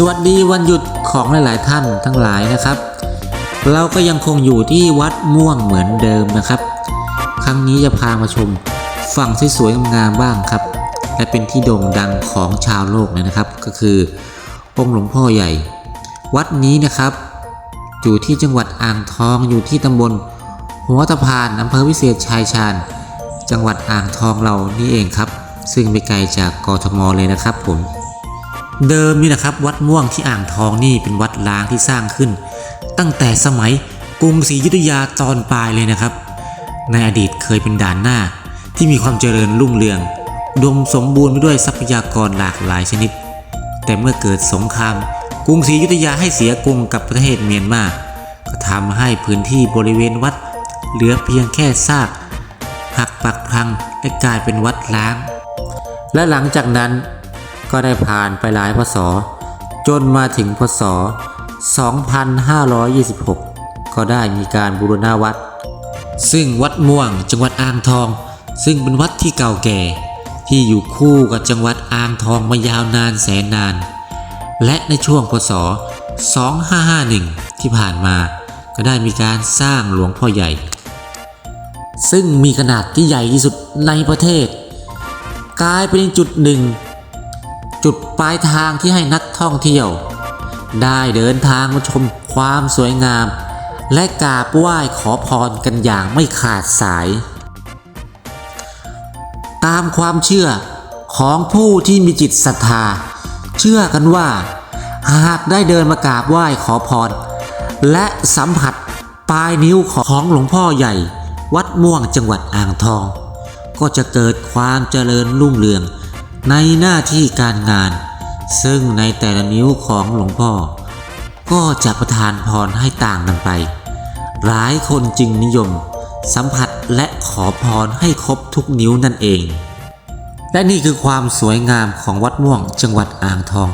สวัสดีวันหยุดของหลาย ๆ ท่านทั้งหลายนะครับ เราก็ยังคงอยู่ที่วัดม่วงเหมือนเดิมนะครับ ครั้งนี้จะพามาชมฝั่งสวยๆงามบ้างครับ และเป็นที่โด่งดังของชาวโลกเลยนะครับ ก็คือองค์หลวงพ่อใหญ่ วัดนี้นะครับ อยู่ที่จังหวัดอ่างทองอยู่ที่ตำบลหัวตะพานอำเภอวิเศษชัยชาญ จังหวัดอ่างทองเรานี่เองครับ ซึ่งไม่ไกลจากกทมเลยนะครับผม เดิมนี่นะครับวัดม่วงที่อ่างทองนี่เป็นวัดล้างที่สร้างขึ้น ตั้งแต่สมัยกรุงศรีอยุธยาตอนปลายเลยนะครับ ในอดีตเคยเป็นด่านหน้าที่มีความเจริญรุ่งเรืองดมสมบูรณ์ไปด้วยทรัพยากรหลากหลายชนิด แต่เมื่อเกิดสงคราม กรุงศรีอยุธยาให้เสียกรุงกับประเทศเมียนมาก็ทำให้พื้นที่บริเวณวัด เหลือเพียงแค่ซากหักปักพังและกลายเป็นวัดล้าง และหลังจากนั้น ก็ได้ผ่านไปหลายพศ จนมาถึงพศ 2526 ก็ได้มีการบูรณาวัด ซึ่งวัดม่วงจังหวัดอ่างทอง ซึ่งเป็นวัดที่เก่าแก่ ที่อยู่คู่กับจังหวัดอ่างทองมายาวนานแสนนาน และในช่วงพศ 2551 ที่ผ่านมา ก็ได้มีการสร้างหลวงพ่อใหญ่ ซึ่งมีขนาดที่ใหญ่ที่สุดในประเทศ กลายเป็นจุดหนึ่ง จุดปลายทางที่ให้นักท่องเที่ยว ได้เดินทางมาชมความสวยงาม และกราบไหว้ขอพรกันอย่างไม่ขาดสาย ตามความเชื่อของผู้ที่มีจิตศรัทธา เชื่อกันว่า หากได้เดินมากราบไหว้ขอพร และสัมผัสปลายนิ้วของหลวงพ่อใหญ่ วัดม่วงจังหวัดอ่างทอง ก็จะเกิดความเจริญรุ่งเรือง ในหน้าที่การงาน ซึ่งในแต่ละนิ้วของหลวงพ่อ ก็จะประทานพรให้ต่างกันไป หลายคนจึงนิยม สัมผัสและขอพรให้ครบทุกนิ้วนั่นเอง และนี่คือความสวยงามของวัดม่วงจังหวัดอ่างทอง